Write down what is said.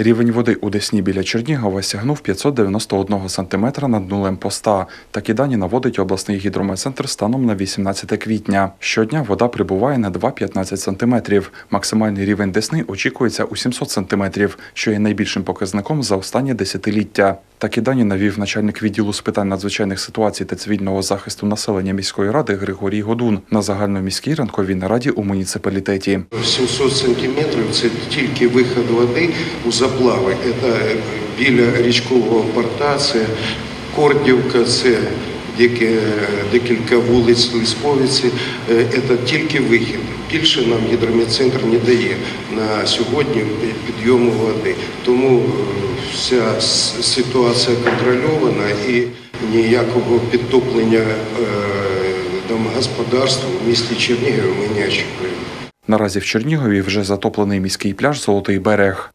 Рівень води у Десні біля Чернігова сягнув 591 сантиметра над нулем поста. Такі дані наводить обласний гідрометцентр станом на 18 квітня. Щодня вода прибуває на 2,15 сантиметрів. Максимальний рівень Десни очікується у 700 сантиметрів, що є найбільшим показником за останнє десятиліття. Такі дані навів начальник відділу з питань надзвичайних ситуацій та цивільного захисту населення міської ради Григорій Годун на загальноміській ранковій нараді у муніципалітеті. 700 сантиметрів це тільки вихід води у заплави. Це біля річкового порта, це Кордівка, це декілька вулиць Лисповиці. Е, Це тільки вихід. Більше нам гідрометцентр не дає на сьогодні підйому води. Тому е, вся ситуація контрольована і ніякого підтоплення домогосподарства в місті Чернігові ми не очікуємо. Наразі в Чернігові вже затоплений міський пляж Золотий берег.